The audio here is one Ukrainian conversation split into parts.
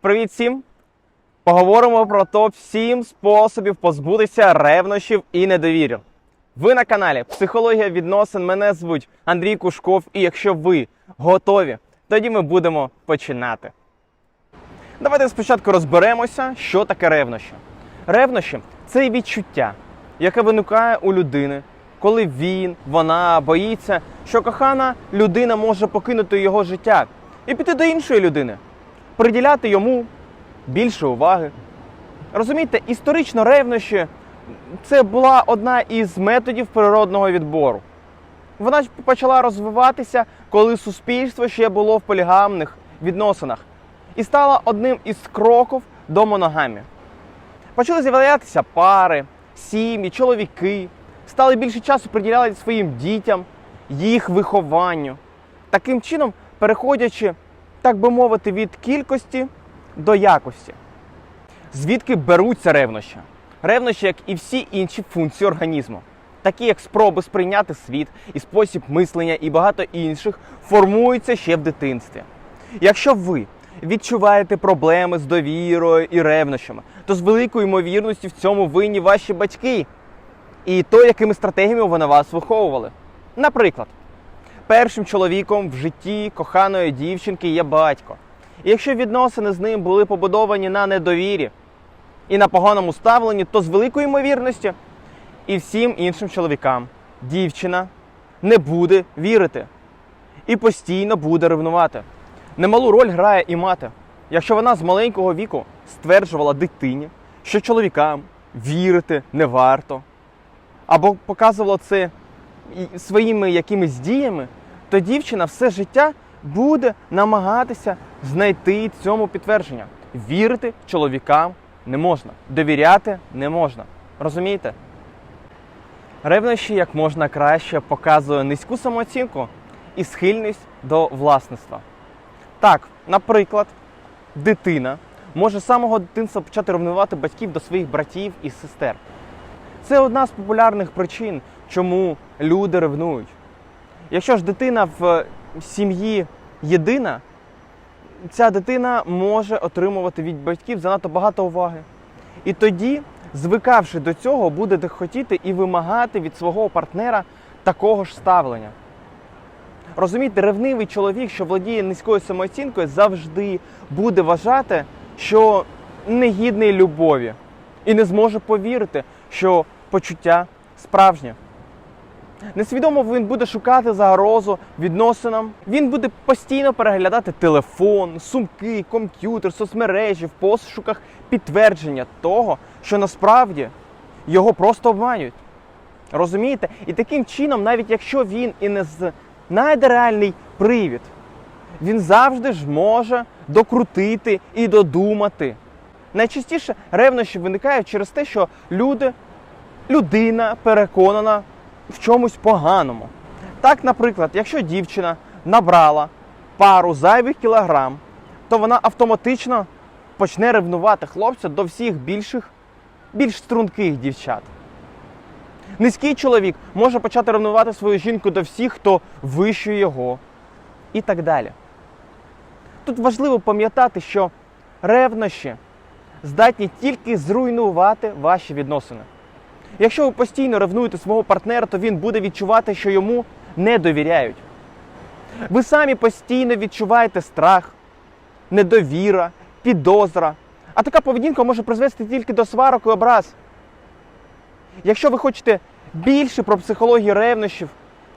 Привіт всім! Поговоримо про топ 7 способів позбутися ревнощів і недовір'я. Ви на каналі Психологія відносин. Мене звуть Андрій Кушков. І якщо ви готові, тоді ми будемо починати. Давайте спочатку розберемося, що таке ревнощі. Ревнощі це відчуття, яке виникає у людини, коли він, вона боїться, що кохана людина може покинути його життя і піти до іншої людини, приділяти йому більше уваги. Розумієте, історично ревнощі це була одна із методів природного відбору. Вона ж почала розвиватися, коли суспільство ще було в полігамних відносинах і стала одним із кроків до моногамії. Почали з'являтися пари, сім'ї, чоловіки, стали більше часу приділяти своїм дітям, їх вихованню. Таким чином, переходячи, так би мовити, від кількості до якості. Звідки беруться ревнощі? Ревнощі, як і всі інші функції організму, такі як спроби сприйняти світ і спосіб мислення і багато інших, формуються ще в дитинстві. Якщо ви відчуваєте проблеми з довірою і ревнощами, то з великою ймовірністю в цьому винні ваші батьки і то, якими стратегіями вони вас виховували. Наприклад, першим чоловіком в житті коханої дівчинки є батько. І якщо відносини з ним були побудовані на недовірі і на поганому ставленні, то з великою ймовірністю і всім іншим чоловікам дівчина не буде вірити і постійно буде ревнувати. Немалу роль грає і мати. Якщо вона з маленького віку стверджувала дитині, що чоловікам вірити не варто, або показувала це своїми якимись діями, то дівчина все життя буде намагатися знайти цьому підтвердження. Вірити чоловікам не можна, довіряти не можна. Розумієте? Ревнощі як можна краще показує низьку самооцінку і схильність до власництва. Так, наприклад, дитина може з самого дитинства почати ревнувати батьків до своїх братів і сестер. Це одна з популярних причин, чому люди ревнують. Якщо ж дитина в сім'ї єдина, ця дитина може отримувати від батьків занадто багато уваги. І тоді, звикавши до цього, буде хотіти і вимагати від свого партнера такого ж ставлення. Розумієте, ревнивий чоловік, що владіє низькою самооцінкою, завжди буде вважати, що не гідний любові, і не зможе повірити, що почуття справжнє. Несвідомо він буде шукати загрозу відносинам. Він буде постійно переглядати телефон, сумки, комп'ютер, соцмережі в пошуках підтвердження того, що насправді його просто обманюють. Розумієте? І таким чином, навіть якщо він і не знайде реальний привід, він завжди ж може докрутити і додумати. Найчастіше ревнощі виникають через те, що люди, людина переконана в чомусь поганому. Так, наприклад, якщо дівчина набрала пару зайвих кілограм, то вона автоматично почне ревнувати хлопця до всіх більших, більш струнких дівчат. Низький чоловік може почати ревнувати свою жінку до всіх, хто вище його, і так далі. Тут важливо пам'ятати, що ревнощі здатні тільки зруйнувати ваші відносини. Якщо ви постійно ревнуєте свого партнера, то він буде відчувати, що йому не довіряють. Ви самі постійно відчуваєте страх, недовіра, підозра. А така поведінка може призвести тільки до сварок і образ. Якщо ви хочете більше про психологію ревнощів,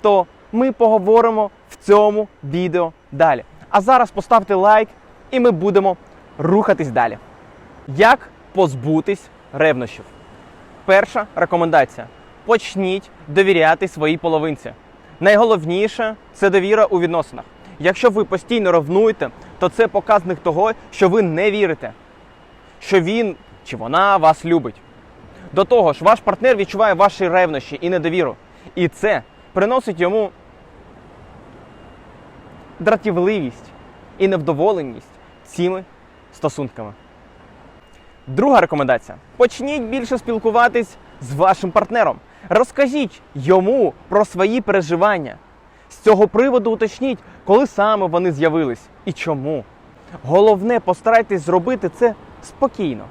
то ми поговоримо в цьому відео далі. А зараз поставте лайк і ми будемо рухатись далі. Як позбутись ревнощів? Перша рекомендація: почніть довіряти своїй половинці. Найголовніше це довіра у відносинах. Якщо ви постійно ревнуєте, то це показник того, що ви не вірите, що він чи вона вас любить. До того ж, ваш партнер відчуває ваші ревнощі і недовіру. І це приносить йому дратівливість і невдоволеність цими стосунками. Друга рекомендація: почніть більше спілкуватись з вашим партнером. Розкажіть йому про свої переживання. З цього приводу уточніть, коли саме вони з'явились і чому. Головне, постарайтесь зробити це спокійно,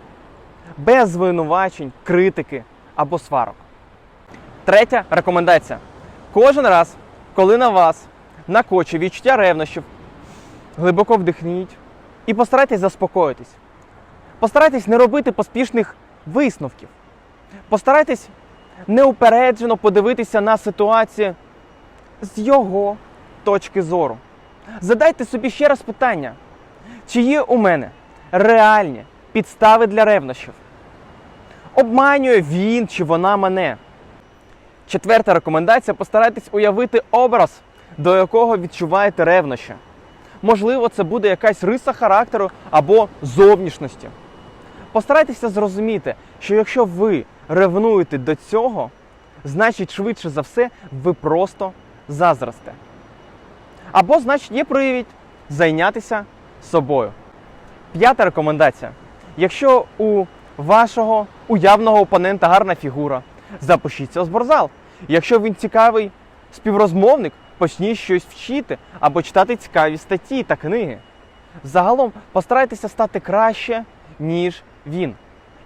без звинувачень, критики або сварок. Третя рекомендація. Кожен раз, коли на вас накоче відчуття ревнощів, глибоко вдихніть і постарайтесь заспокоїтись. Постарайтесь не робити поспішних висновків. Постарайтесь неупереджено подивитися на ситуацію з його точки зору. Задайте собі ще раз питання, чи є у мене реальні підстави для ревнощів? Обманює він чи вона мене? Четверта рекомендація: постарайтесь уявити образ, до якого відчуваєте ревнощі. Можливо, це буде якась риса характеру або зовнішності. Постарайтеся зрозуміти, що якщо ви ревнуєте до цього, значить, швидше за все, ви просто заздросте. Або, значить, є привід зайнятися собою. П'ята рекомендація. Якщо у вашого уявного опонента гарна фігура, запишіться у спортзал. Якщо він цікавий співрозмовник, почніть щось вчити або читати цікаві статті та книги. Загалом постарайтеся стати краще, ніж він.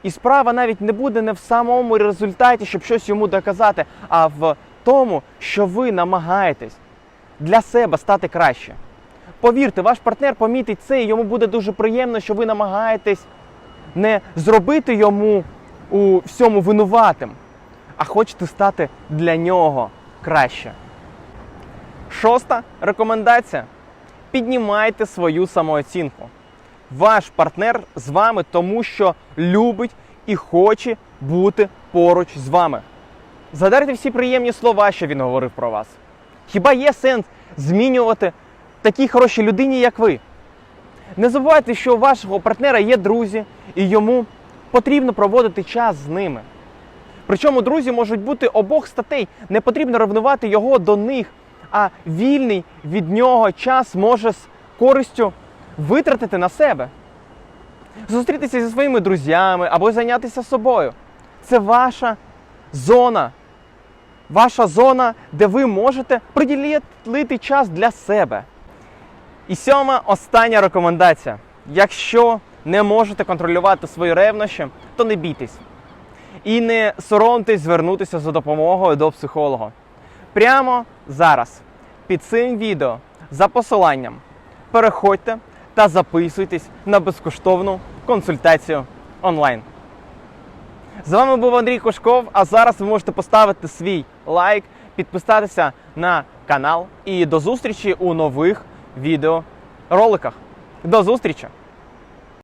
І справа навіть не буде не в самому результаті, щоб щось йому доказати, а в тому, що ви намагаєтесь для себе стати краще. Повірте, ваш партнер помітить це, і йому буде дуже приємно, що ви намагаєтесь не зробити йому у всьому винуватим, а хочете стати для нього краще. Шоста рекомендація: піднімайте свою самооцінку. Ваш партнер з вами, тому що любить і хоче бути поруч з вами. Згадайте всі приємні слова, що він говорив про вас. Хіба є сенс змінювати такій хорошій людині, як ви? Не забувайте, що у вашого партнера є друзі, і йому потрібно проводити час з ними. Причому друзі можуть бути обох статей, не потрібно ревнувати його до них, а вільний від нього час може з користю витратити на себе. Зустрітися зі своїми друзями або зайнятися собою. Це ваша зона. Ваша зона, де ви можете приділити час для себе. І сьома остання рекомендація. Якщо не можете контролювати свої ревнощі, то не бійтесь. І не соромтесь звернутися за допомогою до психолога. Прямо зараз, під цим відео, за посиланням, переходьте та записуйтесь на безкоштовну консультацію онлайн. З вами був Андрій Кошков, а зараз ви можете поставити свій лайк, підписатися на канал і до зустрічі у нових відеороликах. До зустрічі!